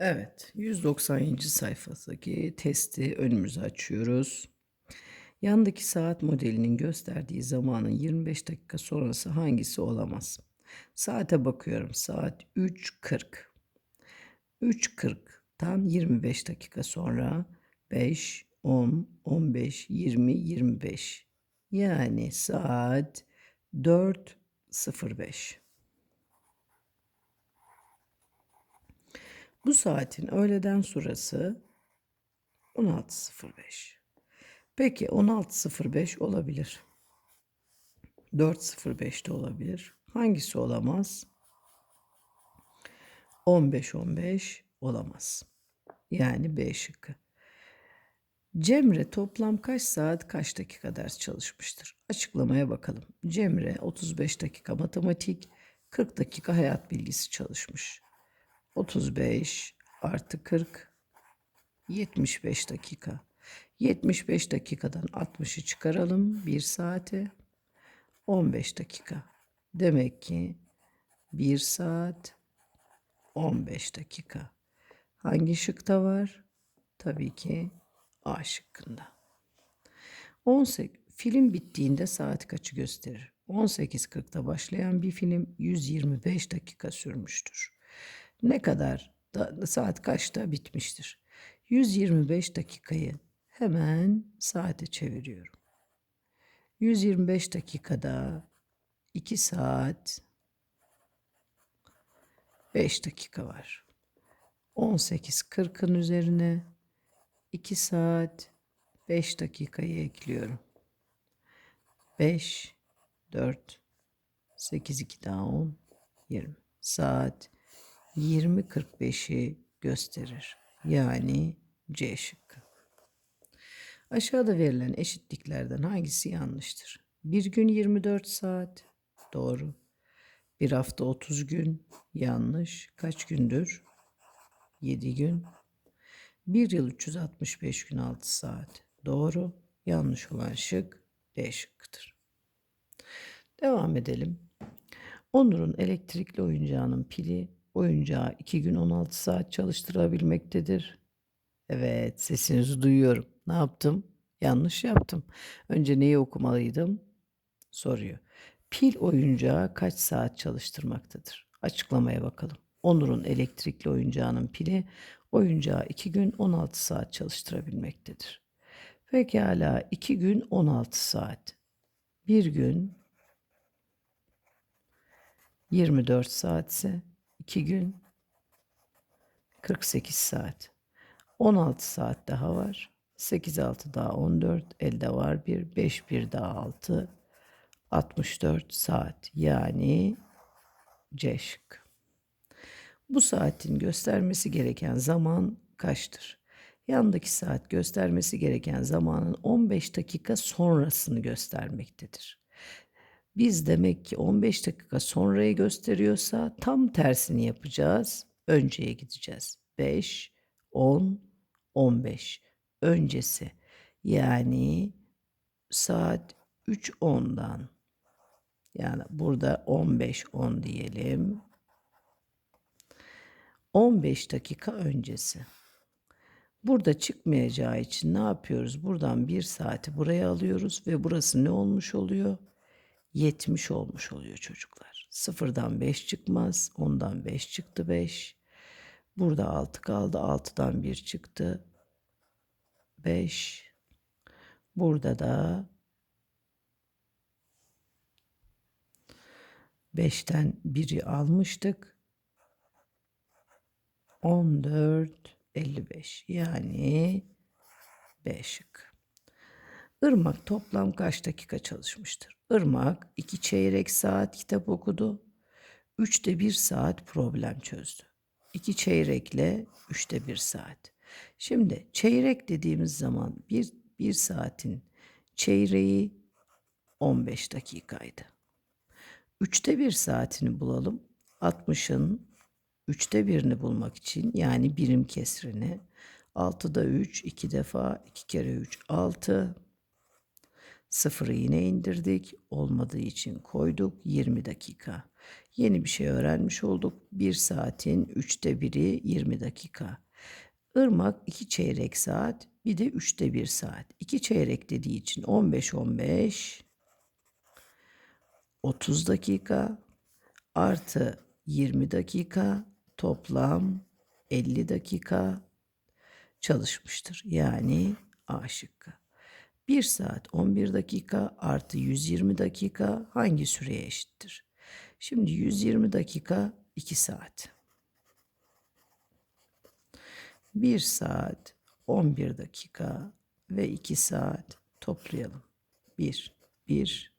Evet, 190. sayfadaki testi önümüze açıyoruz. Yandaki saat modelinin gösterdiği zamanın 25 dakika sonrası hangisi olamaz? Saate bakıyorum. Saat 3.40. 3.40'tan 25 dakika sonra 5, 10, 15, 20, 25. Yani saat 4.05. Bu saatin öğleden sonrası 16.05. Peki 16.05 olabilir. 4.05 de olabilir. Hangisi olamaz? 15.15 olamaz. Yani B şıkkı. Cemre toplam kaç saat kaç dakika ders çalışmıştır? Açıklamaya bakalım. Cemre 35 dakika matematik, 40 dakika hayat bilgisi çalışmış. 35 artı 40 75 dakika. 75 dakikadan 60'ı çıkaralım 1 saate 15 dakika. Demek ki 1 saat 15 dakika. Hangi şıkta var? Tabii ki A şıkkında. 18 film bittiğinde saat kaçı gösterir? 18.40'da başlayan bir film 125 dakika sürmüştür. Ne kadar da, saat kaçta bitmiştir? 125 dakikayı hemen saate çeviriyorum. 125 dakikada 2 saat 5 dakika var. 18.40'ın üzerine 2 saat 5 dakikayı ekliyorum. 5, 4, 8, 2 daha 10, 20. Saat 20.45'i gösterir. Yani C şıkkı. Aşağıda verilen eşitliklerden hangisi yanlıştır? Bir gün 24 saat. Doğru. Bir hafta 30 gün. Yanlış. Kaç gündür? 7 gün. Bir yıl 365 gün 6 saat. Doğru. Yanlış olan şık D şıkkıdır. Devam edelim. Onur'un elektrikli oyuncağının pili oyuncağı 2 gün 16 saat çalıştırabilmektedir. Evet, sesinizi duyuyorum. Ne yaptım? Yanlış yaptım. Önce neyi okumalıydım? Soruyor. Pil oyuncağı kaç saat çalıştırmaktadır? Açıklamaya bakalım. Onur'un elektrikli oyuncağının pili oyuncağı 2 gün 16 saat çalıştırabilmektedir. Pekala 2 gün 16 saat. Bir gün 24 saatse 2 gün 48 saat. 16 saat daha var. 8 6 daha 14, elde var 1, 5 1 daha 6, 64 saat. Yani C şık. Bu saatin göstermesi gereken zaman kaçtır? Yandaki saat göstermesi gereken zamanın 15 dakika sonrasını göstermektedir. Biz demek ki 15 dakika sonrayı gösteriyorsa tam tersini yapacağız. Önceye gideceğiz. 5, 10, 15. Öncesi. Yani saat 3.10'dan. Yani burada 15.10 diyelim. 15 dakika öncesi. Burada çıkmayacağı için ne yapıyoruz? Buradan bir saati buraya alıyoruz ve burası ne olmuş oluyor? 70 olmuş oluyor çocuklar. Sıfırdan 5 çıkmaz. Ondan 5 çıktı 5. Burada 6 kaldı. 6'dan 1 çıktı. 5. Burada da 5'ten 1'i almıştık. 14 55 yani 5 şık. Irmak toplam kaç dakika çalışmıştır? Irmak iki çeyrek saat kitap okudu. Üçte bir saat problem çözdü. İki çeyrekle üçte bir saat. Şimdi çeyrek dediğimiz zaman bir, bir saatin çeyreği 15 dakikaydı. Üçte bir saatini bulalım. 60'ın üçte birini bulmak için yani birim kesrini 6'da 3, 2 defa 2 kere 3, 6. Sıfırı yine indirdik. Olmadığı için koyduk 20 dakika. Yeni bir şey öğrenmiş olduk. Bir saatin üçte biri 20 dakika. Irmak iki çeyrek saat, bir de üçte bir saat. İki çeyrek dediği için 15 15 30 dakika artı 20 dakika toplam 50 dakika çalışmıştır. Yani A şıkkı. 1 saat 11 dakika artı 120 dakika hangi süreye eşittir? Şimdi 120 dakika 2 saat. 1 saat 11 dakika ve 2 saat toplayalım. 1, 1,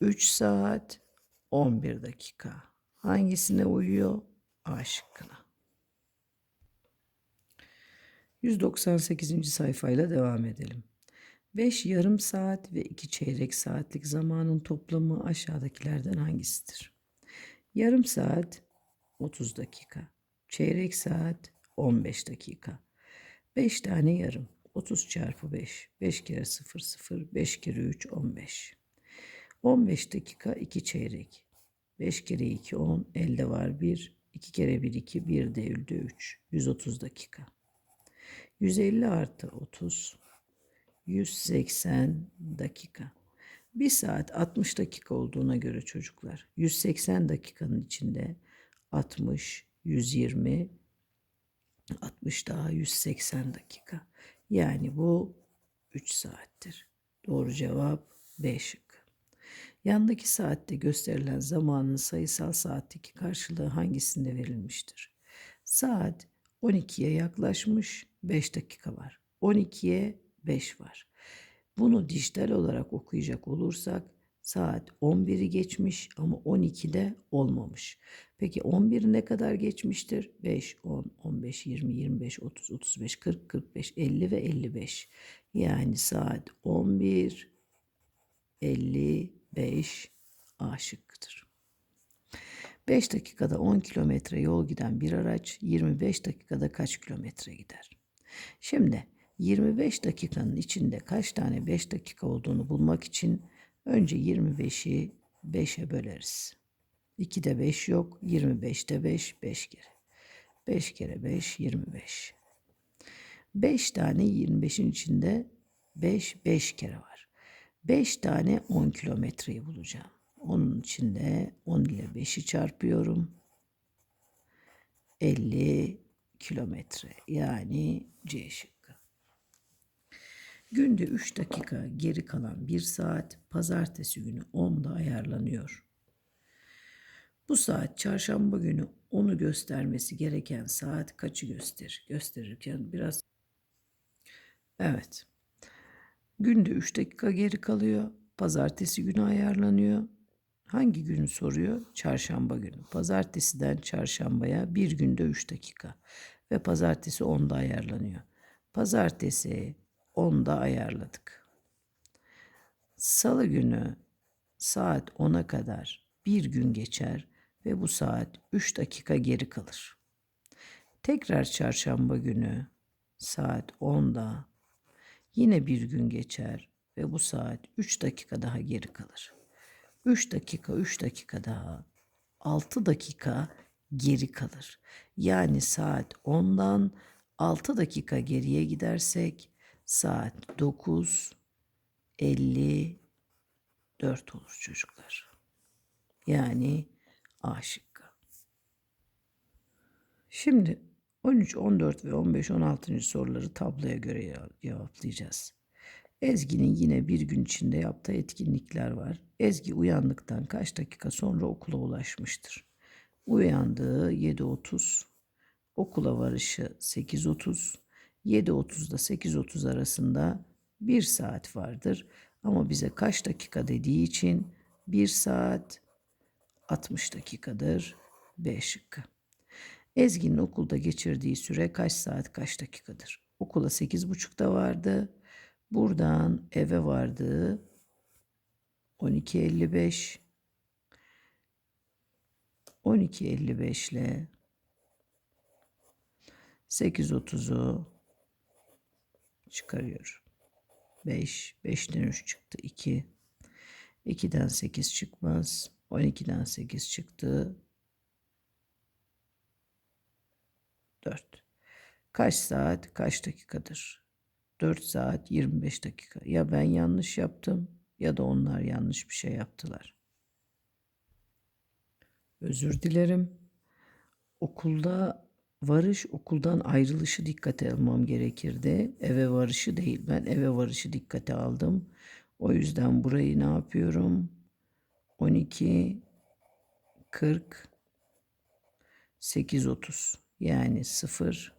3 saat 11 dakika. Hangisine uyuyor? A şıkkına. 198. sayfayla devam edelim. 5 yarım saat ve 2 çeyrek saatlik zamanın toplamı aşağıdakilerden hangisidir? Yarım saat 30 dakika. Çeyrek saat 15 dakika. 5 tane yarım. 30 çarpı 5. 5 kere 0 0. 5 kere 3 15. 15 dakika 2 çeyrek. 5 kere 2 10. Elde var 1. 2 kere 1 2. 1 de elde 3. 130 dakika. 150 artı 30 180 dakika. 1 saat 60 dakika olduğuna göre çocuklar 180 dakikanın içinde 60, 120, 60 daha 180 dakika. Yani bu 3 saattir. Doğru cevap B şıkkı. Yandaki saatte gösterilen zamanın sayısal saatteki karşılığı hangisinde verilmiştir? Saat 12'ye yaklaşmış 5 dakika var. 12'ye 5 var. Bunu dijital olarak okuyacak olursak saat 11'i geçmiş ama 12'de olmamış. Peki 11 ne kadar geçmiştir? 5, 10, 15, 20, 25, 30, 35, 40, 45, 50 ve 55. Yani saat 11, 55 A. 5 dakikada 10 kilometre yol giden bir araç 25 dakikada kaç kilometre gider? Şimdi 25 dakikanın içinde kaç tane 5 dakika olduğunu bulmak için önce 25'i 5'e böleriz. 2'de 5 yok, 25'te 5, 5 kere. 5 kere 5, 25. 5 tane 25'in içinde 5, 5 kere var. 5 tane 10 kilometreyi bulacağım. Onun içinde 10 ile 5'i çarpıyorum. 50 kilometre yani C şıkkı. Günde 3 dakika geri kalan 1 saat pazartesi günü 10'da ayarlanıyor. Bu saat çarşamba günü onu göstermesi gereken saat kaçı gösterir? Gösterirken biraz Evet. Günde 3 dakika geri kalıyor. Pazartesi günü ayarlanıyor. Hangi günü soruyor? Çarşamba günü. Pazartesiden çarşambaya bir günde 3 dakika. Ve pazartesi 10'da ayarlanıyor. Pazartesi 10'da ayarladık. Salı günü saat 10'a kadar bir gün geçer ve bu saat 3 dakika geri kalır. Tekrar çarşamba günü saat 10'da yine bir gün geçer ve bu saat 3 dakika daha geri kalır. 3 dakika 3 dakika daha 6 dakika geri kalır. Yani saat 10'dan 6 dakika geriye gidersek saat 9 54 olur çocuklar. Yani A şıkkı. Şimdi 13, 14 ve 15, 16. soruları tabloya göre cevaplayacağız. Ezgi'nin yine bir gün içinde yaptığı etkinlikler var. Ezgi uyandıktan kaç dakika sonra okula ulaşmıştır? Uyandığı 7.30, okula varışı 8.30, 7.30 ile 8.30 arasında 1 saat vardır. Ama bize kaç dakika dediği için 1 saat 60 dakikadır. B şıkkı. Ezgi'nin okulda geçirdiği süre kaç saat kaç dakikadır? Okula 8.30'da vardı. Buradan eve vardı 12.55 12.55 ile 8.30'u çıkarıyorum. 5, 5'ten 3 çıktı 2. 2'den 8 çıkmaz. 12'den 8 çıktı. 4. Kaç saat, kaç dakikadır? 4 saat 25 dakika. Ya ben yanlış yaptım ya da onlar yanlış bir şey yaptılar. Özür dilerim. Okulda varış, okuldan ayrılışı dikkate almam gerekirdi. Eve varışı değil. Ben eve varışı dikkate aldım. O yüzden burayı ne yapıyorum? 12 40 8 30 yani 0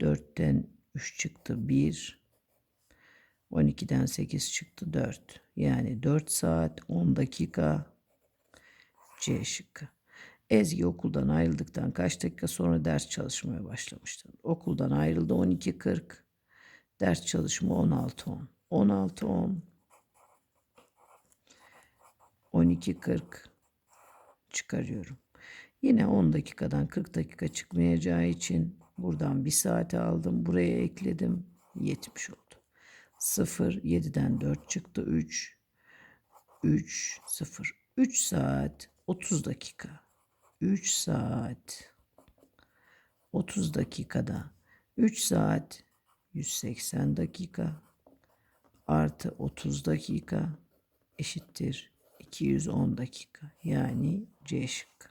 4'ten 3 çıktı 1 12'den 8 çıktı 4 yani 4 saat 10 dakika C şıkkı. Ezgi okuldan ayrıldıktan kaç dakika sonra ders çalışmaya başlamıştır? Okuldan ayrıldı 12.40. Ders çalışma 16.10. 16.10 12.40 çıkarıyorum. Yine 10 dakikadan 40 dakika çıkmayacağı için buradan 1 saate aldım. Buraya ekledim. 70 oldu. 0 7'den 4 çıktı 3 3 0 3 saat 30 dakika. 3 saat 30 dakikada 3 saat 180 dakika artı 30 dakika eşittir 210 dakika. Yani C şıkkı.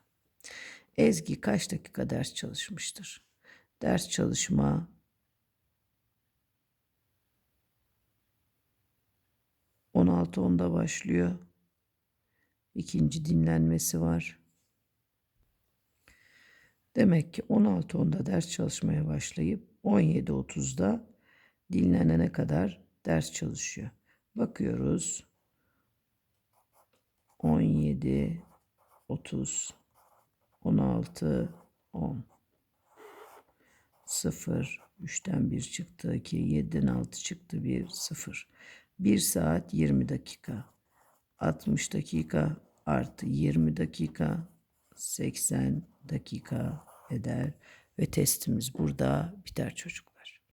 Ezgi kaç dakika ders çalışmıştır? Ders çalışma 16.10'da başlıyor. İkinci dinlenmesi var. Demek ki 16.10'da ders çalışmaya başlayıp 17.30'da dinlenene kadar ders çalışıyor. Bakıyoruz. 17, 30, 16, 10. 0, 3'ten 1 çıktı 2, 7'den 6 çıktı 1, 0. 1 saat 20 dakika. 60 dakika artı 20 dakika 80 dakika eder ve testimiz burada biter çocuklar.